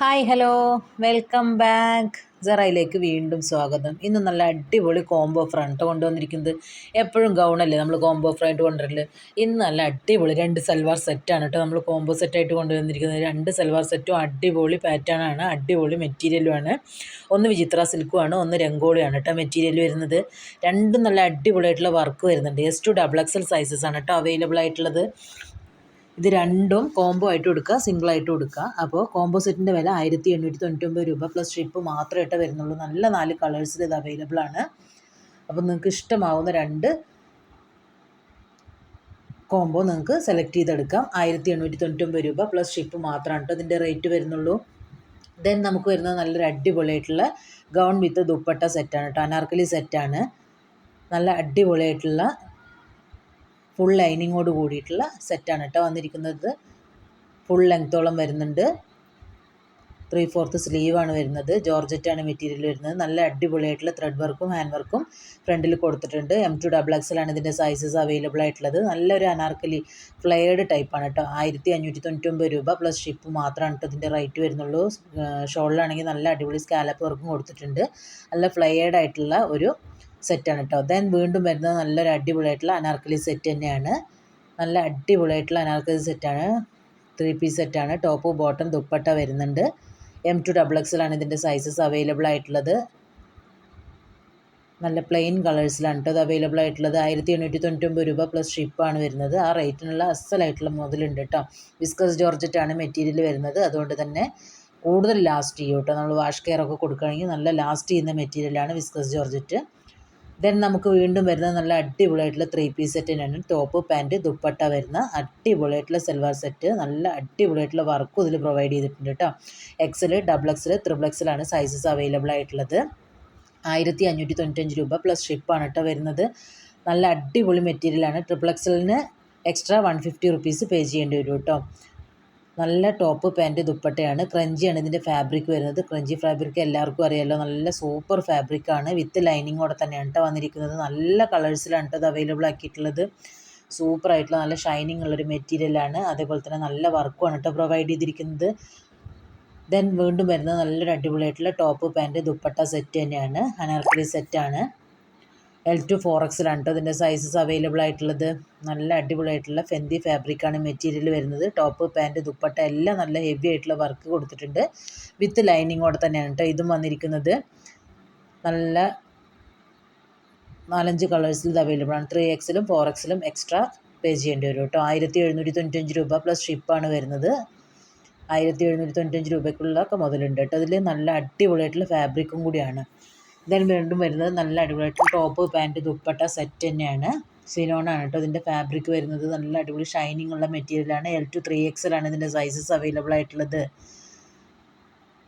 Hi hello. Welcome back. ജറയിലേക്ക് വീണ്ടും സ്വാഗതം. ഇന്ന് നല്ല അടിപൊളി കോംബോ ഫ്രണ്ട് കൊണ്ടുവന്നിരിക്കുന്നത് എപ്പോഴും ഗൗണല്ലേ നമ്മൾ കോംബോ ഫ്രണ്ട് കൊണ്ടുവരൽ? ഇന്ന് നല്ല അടിപൊളി രണ്ട് സൽവാർ സെറ്റാണ് കേട്ടോ നമ്മൾ കോംബോ സെറ്റായിട്ട് കൊണ്ടുവന്നിരിക്കുന്നത്. രണ്ട് സൽവാർ സെറ്റും അടിപൊളി പാറ്റേണാണ് അടിപൊളി മെറ്റീരിയലുമാണ് ഒന്ന് വിചിത്ര സിൽക്കുമാണ് ഒന്ന് രംഗോളിയാണ് കേട്ടോ മെറ്റീരിയൽ വരുന്നത്. രണ്ടും നല്ല അടിപൊളിയായിട്ടുള്ള വർക്ക് വരുന്നുണ്ട്. S to double XL sizes ആണ് കേട്ടോ അവൈലബിൾ ആയിട്ടുള്ളത്. ഇത് രണ്ടും കോംബോ ആയിട്ട് കൊടുക്കുക സിംഗിൾ ആയിട്ട് കൊടുക്കുക. അപ്പോൾ കോംബോ സെറ്റിന്റെ വില ആയിരത്തി എണ്ണൂറ്റി തൊണ്ണൂറ്റൊമ്പത് രൂപ പ്ലസ് ഷിപ്പ് മാത്രമേ ഇട്ട് വരുന്നുള്ളൂ. നല്ല നാല് കളേഴ്സിൽ ഇത് അവൈലബിൾ ആണ്. അപ്പോൾ നിങ്ങൾക്ക് ഇഷ്ടമാവുന്ന രണ്ട് കോംബോ നിങ്ങൾക്ക് സെലക്ട് ചെയ്തെടുക്കാം. ആയിരത്തി എണ്ണൂറ്റി തൊണ്ണൂറ്റൊമ്പത് രൂപ പ്ലസ് ഷിപ്പ് മാത്രമാണ് കേട്ടോ ഇതിന്റെ റേറ്റ് വരുന്നുള്ളൂ. ദെൻ നമുക്ക് വരുന്നത് നല്ലൊരു അടിപൊളിയായിട്ടുള്ള ഗൗൺ വിത്ത് ദുപ്പട്ട സെറ്റാണ് കേട്ടോ അനാർക്കലി സെറ്റാണ് നല്ല അടിപൊളിയായിട്ടുള്ള ഫുൾ ലൈനിങ്ങോട് കൂടിയിട്ടുള്ള സെറ്റാണ് കേട്ടോ വന്നിരിക്കുന്നത്. ഫുൾ ലെങ്ത്തോളം വരുന്നുണ്ട്. ത്രീ ഫോർത്ത് സ്ലീവാണ് വരുന്നത്. ജോർജറ്റാണ് മെറ്റീരിയൽ വരുന്നത്. നല്ല അടിപൊളിയായിട്ടുള്ള ത്രെഡ് വർക്കും ഹാൻഡ് വർക്കും ഫ്രണ്ടിൽ കൊടുത്തിട്ടുണ്ട്. എം ടു ഡബിൾ എക്സലാണ് ഇതിന്റെ സൈസസ് അവൈലബിൾ ആയിട്ടുള്ളത്. നല്ലൊരു അനാർക്കലി ഫ്ലെയർഡ് ടൈപ്പാണ് കേട്ടോ ആയിരത്തി അഞ്ഞൂറ്റി തൊണ്ണൂറ്റൊമ്പത് രൂപ പ്ലസ് ഷിപ്പ് മാത്രമാണ് കേട്ടോ ഇതിന്റെ റേറ്റ് വരുന്നുള്ളൂ ഷോളിലാണെങ്കിൽ നല്ല അടിപൊളി സ്കാലപ്പ് വർക്കും കൊടുത്തിട്ടുണ്ട്. നല്ല ഫ്ലെയർഡ് ആയിട്ടുള്ള ഒരു സെറ്റാണ് കേട്ടോ ദെൻ വീണ്ടും വരുന്നത് നല്ലൊരു അടിപൊളിയായിട്ടുള്ള അനാർക്കലി സെറ്റ് തന്നെയാണ്. നല്ല അടിപൊളിയായിട്ടുള്ള അനാർക്കലി സെറ്റാണ് ത്രീ പീസ് സെറ്റാണ് ടോപ്പ് ബോട്ടം ദുപ്പട്ട വരുന്നുണ്ട്. എം ടു ഡബിൾ എക്സലാണ് ഇതിന്റെ സൈസസ് അവൈലബിൾ ആയിട്ടുള്ളത്. നല്ല പ്ലെയിൻ കളേഴ്സിലാണ് കേട്ടോ അത് അവൈലബിൾ ആയിട്ടുള്ളത്. ആയിരത്തി എണ്ണൂറ്റി തൊണ്ണൂറ്റൊമ്പത് രൂപ പ്ലസ് ഷിപ്പാണ് വരുന്നത്. ആ റേറ്റിനുള്ള അസലായിട്ടുള്ള മുതലുണ്ട് കേട്ടോ വിസ്കസ് ജോർജറ്റാണ് മെറ്റീരിയൽ വരുന്നത്. അതുകൊണ്ട് തന്നെ കൂടുതൽ ലാസ്റ്റ് ചെയ്യും കേട്ടോ നമ്മൾ വാഷ് കെയർ ഒക്കെ കൊടുക്കുകയാണെങ്കിൽ നല്ല ലാസ്റ്റ് ചെയ്യുന്ന മെറ്റീരിയലാണ് വിസ്കസ് ജോർജറ്റ് ദെൻ നമുക്ക് വീണ്ടും വരുന്ന നല്ല അടിപൊളിയായിട്ടുള്ള ത്രീ പീസ് സെറ്റ് തന്നെയാണ്. ടോപ്പ് പാന്റ് ദുപ്പട്ട വരുന്ന അടിപൊളിയായിട്ടുള്ള സെൽവാർ സെറ്റ് നല്ല അടിപൊളിയായിട്ടുള്ള വർക്കും ഇതിൽ പ്രൊവൈഡ് ചെയ്തിട്ടുണ്ട് കേട്ടോ എക്സൽ ഡബിൾ എക്സൽ ത്രിബിൾ എക്സലാണ് സൈസസ് അവൈലബിൾ ആയിട്ടുള്ളത് ആയിരത്തി അഞ്ഞൂറ്റി തൊണ്ണൂറ്റഞ്ച് രൂപ പ്ലസ് ഷിപ്പാണ് കേട്ടോ വരുന്നത്. നല്ല അടിപൊളി മെറ്റീരിയലാണ് triple എക്സലിന് extra one fifty rupees pay ചെയ്യേണ്ടി വരും കേട്ടോ നല്ല ടോപ്പ് പാന്റ് ദുപ്പട്ടയാണ്. ക്രഞ്ചിയാണ് ഇതിന്റെ ഫാബ്രിക് വരുന്നത്. ക്രഞ്ചി ഫാബ്രിക് എല്ലാവർക്കും അറിയാമല്ലോ നല്ല സൂപ്പർ ഫാബ്രിക്കാണ് വിത്ത് ലൈനിങ്ങോടെ തന്നെയാണ് കേട്ടോ വന്നിരിക്കുന്നത്. നല്ല കളേഴ്സിലാണ് കേട്ടോ അത് അവൈലബിൾ ആക്കിയിട്ടുള്ളത്. സൂപ്പർ ആയിട്ടുള്ള നല്ല ഷൈനിങ് ഉള്ളൊരു മെറ്റീരിയലാണ് അതേപോലെ തന്നെ നല്ല വർക്കുമാണ് കേട്ടോ പ്രൊവൈഡ് ചെയ്തിരിക്കുന്നത്. ദെൻ വീണ്ടും വരുന്നത് നല്ലൊരു അടിപൊളിയായിട്ടുള്ള ടോപ്പ് പാന്റ് ദുപ്പട്ട സെറ്റ് തന്നെയാണ്. അനാർക്കലി സെറ്റാണ് എൽ ടു ഫോർ എക്സിലാണ് കേട്ടോ ഇതിന്റെ സൈസസ് അവൈലബിൾ ആയിട്ടുള്ളത്. നല്ല അടിപൊളിയായിട്ടുള്ള ഫെന്തി ഫാബ്രിക്കാണ് മെറ്റീരിയൽ വരുന്നത്. ടോപ്പ് പാന്റ് ദുപ്പട്ട എല്ലാം നല്ല ഹെവി ആയിട്ടുള്ള വർക്ക് കൊടുത്തിട്ടുണ്ട്. വിത്ത് ലൈനിങ്ങോടെ തന്നെയാണ് കേട്ടോ ഇതും വന്നിരിക്കുന്നത്. നല്ല നാലഞ്ച് കളേഴ്സിൽ ഇത് അവൈലബിൾ ആണ്. ത്രീ എക്സിലും ഫോർ എക്സിലും എക്സ്ട്രാ പേ ചെയ്യേണ്ടി വരും കേട്ടോ ആയിരത്തി എഴുന്നൂറ്റി തൊണ്ണൂറ്റഞ്ച് രൂപ പ്ലസ് ഷിപ്പാണ് വരുന്നത്. ആയിരത്തി എഴുന്നൂറ്റി തൊണ്ണൂറ്റഞ്ച് രൂപയ്ക്കുള്ളതൊക്കെ മുതലുണ്ട് കേട്ടോ അതിൽ നല്ല അടിപൊളിയായിട്ടുള്ള ഫാബ്രിക്കും കൂടിയാണ്. ദെൻ വീണ്ടും വരുന്നത്. നല്ല അടിപൊളിയായിട്ട് ടോപ്പ് പാന്റ് ദുപ്പട്ട സെറ്റ് തന്നെയാണ്. സിനോണാണ് കേട്ടോ ഇതിന്റെ ഫാബ്രിക് വരുന്നത്. നല്ല അടിപൊളി ഷൈനിങ് ഉള്ള മെറ്റീരിയലാണ് എൽ ടു ത്രീ ആണ് ഇതിന്റെ സൈസസ് അവൈലബിൾ ആയിട്ടുള്ളത്.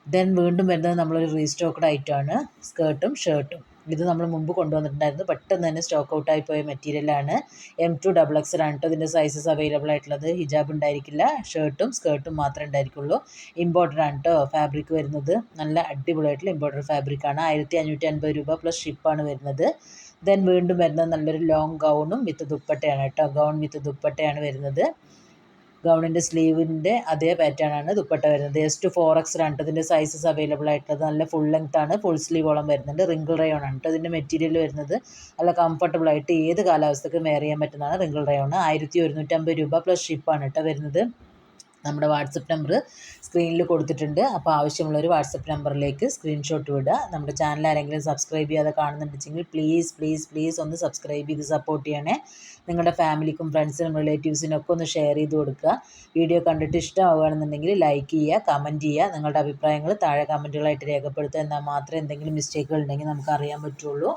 ദെൻ വീണ്ടും വരുന്നത് നമ്മളൊരു റീസ്റ്റോക്ക്ഡ് ഐറ്റമാണ് സ്കേർട്ടും ഷർട്ടും ഇത് നമ്മൾ മുമ്പ് കൊണ്ടുവന്നിട്ടുണ്ടായിരുന്നു. പെട്ടെന്ന് തന്നെ സ്റ്റോക്ക് ഔട്ട് ആയി പോയ മെറ്റീരിയലാണ് എം ടു ഡബിൾ എക്സലാണ് കേട്ടോ ഇതിന്റെ സൈസസ് അവൈലബിൾ ആയിട്ടുള്ളത്. ഹിജാബ് ഉണ്ടായിരിക്കില്ല. ഷർട്ടും സ്കേർട്ടും മാത്രമേ ഉണ്ടായിരിക്കുള്ളൂ. ഇമ്പോർട്ടഡ് ആണ് കേട്ടോ ഫാബ്രിക് വരുന്നത്. നല്ല അടിപൊളിയായിട്ടുള്ള ഇമ്പോർട്ടഡ് ഫാബ്രിക്കാണ് ആയിരത്തി അഞ്ഞൂറ്റി അൻപത് രൂപ പ്ലസ് ഷിപ്പാണ് വരുന്നത്. ദെൻ വീണ്ടും വരുന്നത് നല്ലൊരു ലോങ് ഗൗണും വിത്ത് ദുപ്പട്ടയാണ് കേട്ടോ ഗൗൺ വിത്ത് ദുപ്പട്ടയാണ് വരുന്നത്. ഗൗണിന്റെ സ്ലീവിന്റെ അതേ പാറ്റേൺ ആണ് ദുപ്പട്ട വരുന്നത്. എസ് ടു ഫോർ എക്സ് ആണ് ഇതിന്റെ സൈസസ് അവൈലബിൾ ആയിട്ടുള്ളത്. നല്ല ഫുൾ ലെങ്ത് ആണ്. ഫുൾ സ്ലീവോളം വരുന്നുണ്ട്. റിങ്കിൾ റയോൺ ആണ് കേട്ടോ ഇതിന്റെ മെറ്റീരിയൽ വരുന്നത് നല്ല കംഫർട്ടബിൾ ആയിട്ട് ഏത് കാലാവസ്ഥക്കും വെയർ ചെയ്യാൻ പറ്റുന്നതാണ് റിങ്കിൾ റയോൺ ആയിരത്തി ഒരുന്നൂറ്റമ്പത് രൂപ പ്ലസ് ഷിപ്പാണ് കേട്ടോ വരുന്നത്. നമ്മുടെ വാട്സപ്പ് നമ്പർ സ്ക്രീനിൽ കൊടുത്തിട്ടുണ്ട്. അപ്പോൾ ആവശ്യമുള്ളൊരു വാട്സപ്പ് നമ്പറിലേക്ക് സ്ക്രീൻഷോട്ട് വിടുക. നമ്മുടെ ചാനൽ ആരെങ്കിലും സബ്സ്ക്രൈബ് ചെയ്യാതെ കാണുന്നുണ്ടെങ്കിൽ പ്ലീസ് പ്ലീസ് പ്ലീസ് ഒന്ന് സബ്സ്ക്രൈബ് ചെയ്ത് സപ്പോർട്ട് ചെയ്യണേ. നിങ്ങളുടെ ഫാമിലിക്കും ഫ്രണ്ട്സിനും റിലേറ്റീവ്സിനും ഒക്കെ ഒന്ന് ഷെയർ ചെയ്ത് കൊടുക്കുക. വീഡിയോ കണ്ടിട്ട് ഇഷ്ടമാവുകയാണെന്നുണ്ടെങ്കിൽ ലൈക്ക് ചെയ്യുക കമന്റ് ചെയ്യുക. നിങ്ങളുടെ അഭിപ്രായങ്ങൾ താഴെ കമന്റുകളായിട്ട് രേഖപ്പെടുത്തുക. എന്നാൽ മാത്രമേ എന്തെങ്കിലും മിസ്റ്റേക്കുകൾ ഉണ്ടെങ്കിൽ നമുക്ക് അറിയാൻ പറ്റുള്ളൂ.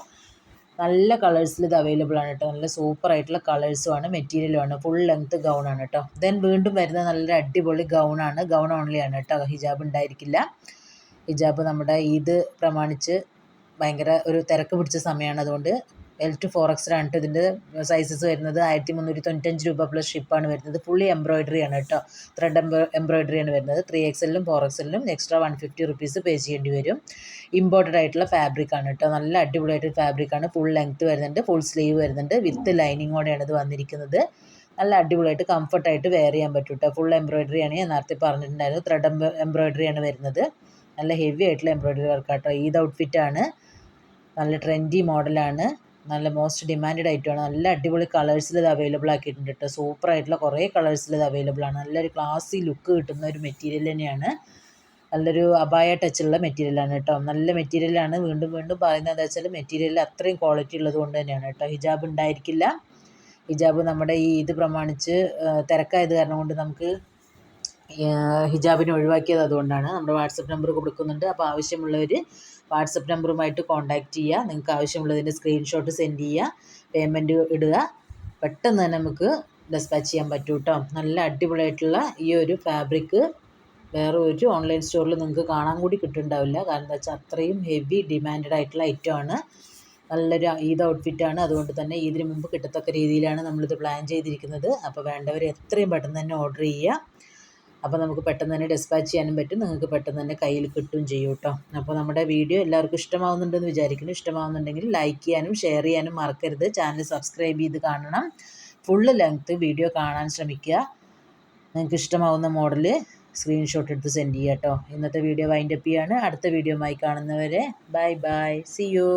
നല്ല കളേഴ്സിൽ ഇത് അവൈലബിൾ ആണ് കേട്ടോ നല്ല സൂപ്പർ ആയിട്ടുള്ള കളേഴ്സുമാണ് മെറ്റീരിയലുമാണ് ഫുൾ ലെങ്ത് ആണ്. കേട്ടോ ദെൻ വീണ്ടും വരുന്ന നല്ല അടിപൊളി ഗൗൺ ആണ്. ഗൗൺ ഓൺലി ആണ് കേട്ടോ ഹിജാബ് ഉണ്ടായിരിക്കില്ല. ഹിജാബ് നമ്മുടെ ഈദ് പ്രമാണിച്ച് ഭയങ്കര ഒരു തിരക്ക് പിടിച്ച സമയമാണ് അതുകൊണ്ട് എൽ ടു ഫോർ എക്സിലാണ് കേട്ടോ ഇതിന്റെ സൈസസ് വരുന്നത്. ആയിരത്തി മുന്നൂറ്റി തൊണ്ണൂറ്റഞ്ച് രൂപ പ്ലസ് ഷിപ്പാണ് വരുന്നത്. ഫുള്ളി എംബ്രോയിഡറി ആണ് കേട്ടോ ത്രെഡ് എംബ്രോയിഡറി ആണ് വരുന്നത്. ത്രീ എക്സലിലും four എക്സലിലും extra one fifty rupees pay ചെയ്യേണ്ടി വരും. ഇമ്പോർട്ടഡ് ആയിട്ടുള്ള ഫാബ്രിക് ആണ് കേട്ടോ നല്ല അടിപൊളിയായിട്ടൊരു ഫാബ്രിക് ആണ്. ഫുൾ ലെങ്ത് വരുന്നുണ്ട്. ഫുൾ സ്ലീവ് വരുന്നുണ്ട്. വിത്ത് ലൈനിങ്ങോടെയാണ് ഇത് വന്നിരിക്കുന്നത്. നല്ല അടിപൊളിയായിട്ട് കംഫർട്ടായിട്ട് വെയർ ചെയ്യാൻ പറ്റും കേട്ടോ ഫുൾ എംബ്രോയിഡറി ആണ്. ഞാൻ നേരത്തെ പറഞ്ഞിട്ടുണ്ടായിരുന്നു. ത്രെഡ് എംബ്രോയിഡറി ആണ് വരുന്നത്. നല്ല ഹെവി ആയിട്ടുള്ള എംബ്രോയിഡറി വർക്ക് കേട്ടോ ഈദ് ഔട്ട്ഫിറ്റാണ് നല്ല ട്രെൻഡി മോഡലാണ് നല്ല മോസ്റ്റ് ഡിമാൻഡ് ഐറ്റമാണ് നല്ല അടിപൊളി കളേഴ്സിൽ ഇത് അവൈലബിൾ ആക്കിയിട്ടുണ്ട് കേട്ടോ സൂപ്പർ ആയിട്ടുള്ള കുറേ കളേഴ്സിൽ ഇത് അവൈലബിൾ ആണ്. നല്ലൊരു ക്ലാസി ലുക്ക് കിട്ടുന്ന ഒരു മെറ്റീരിയൽ തന്നെയാണ്. നല്ലൊരു അബായ ടച്ചുള്ള മെറ്റീരിയലാണ് കേട്ടോ നല്ല മെറ്റീരിയലാണ് വീണ്ടും വീണ്ടും പറയുന്നത് എന്താ വെച്ചാൽ മെറ്റീരിയൽ അത്രയും ക്വാളിറ്റി ഉള്ളത് കൊണ്ട് തന്നെയാണ് കേട്ടോ ഹിജാബ് ഉണ്ടായിരിക്കില്ല. ഹിജാബ് നമ്മുടെ ഈ ഇത് പ്രമാണിച്ച് തിരക്കായത് കാരണം കൊണ്ട് നമുക്ക് ഹിജാബിനെ ഒഴിവാക്കിയത് അതുകൊണ്ടാണ്. നമ്മുടെ വാട്സപ്പ് നമ്പർ കൊടുക്കുന്നുണ്ട്. അപ്പോൾ ആവശ്യമുള്ളവർ വാട്സപ്പ് നമ്പറുമായിട്ട് കോൺടാക്റ്റ് ചെയ്യുക. നിങ്ങൾക്ക് ആവശ്യമുള്ളതിന്റെ സ്ക്രീൻഷോട്ട് സെൻഡ് ചെയ്യുക. പേയ്മെന്റ് ഇടുക. പെട്ടെന്ന് തന്നെ നമുക്ക് ഡെസ്പാച്ച് ചെയ്യാൻ പറ്റും കേട്ടോ നല്ല അടിപൊളിയായിട്ടുള്ള ഈ ഒരു ഫാബ്രിക് വേറെ ഒരു ഓൺലൈൻ സ്റ്റോറിൽ നിങ്ങൾക്ക് കാണാൻ കൂടി കിട്ടുന്നുണ്ടാവില്ല. കാരണം എന്താ വെച്ചാൽ അത്രയും ഹെവി ഡിമാൻഡ് ആയിട്ടുള്ള ഐറ്റമാണ് നല്ലൊരു ഈദ് ഔട്ട്ഫിറ്റാണ് അതുകൊണ്ട് തന്നെ ഇതിന് മുമ്പ് കിട്ടത്തക്ക രീതിയിലാണ് നമ്മളിത് പ്ലാൻ ചെയ്തിരിക്കുന്നത്. അപ്പോൾ വേണ്ടവർ എത്രയും പെട്ടെന്ന് തന്നെ ഓർഡർ ചെയ്യുക. അപ്പോൾ നമുക്ക് പെട്ടെന്ന് തന്നെ ഡിസ്പാച്ച് ചെയ്യാനും പറ്റും. നിങ്ങൾക്ക് പെട്ടെന്ന് തന്നെ കയ്യിൽ കിട്ടുകയും ചെയ്യും കേട്ടോ അപ്പോൾ നമ്മുടെ വീഡിയോ എല്ലാവർക്കും ഇഷ്ടമാവുന്നുണ്ടെന്ന് വിചാരിക്കുന്നു. ഇഷ്ടമാവുന്നുണ്ടെങ്കിൽ ലൈക്ക് ചെയ്യാനും ഷെയർ ചെയ്യാനും മറക്കരുത്. ചാനൽ സബ്സ്ക്രൈബ് ചെയ്ത് കാണണം. ഫുള്ള് ലെങ്ത്ത് വീഡിയോ കാണാൻ ശ്രമിക്കുക. നിങ്ങൾക്ക് ഇഷ്ടമാവുന്ന മോഡൽ സ്ക്രീൻഷോട്ട് എടുത്ത് സെൻഡ് ചെയ്യാം കേട്ടോ ഇന്നത്തെ വീഡിയോ വൈൻഡപ്പ് ചെയ്യാണ്. അടുത്ത വീഡിയോ ആയി കാണുന്നവരെ ബൈ ബൈ സി യു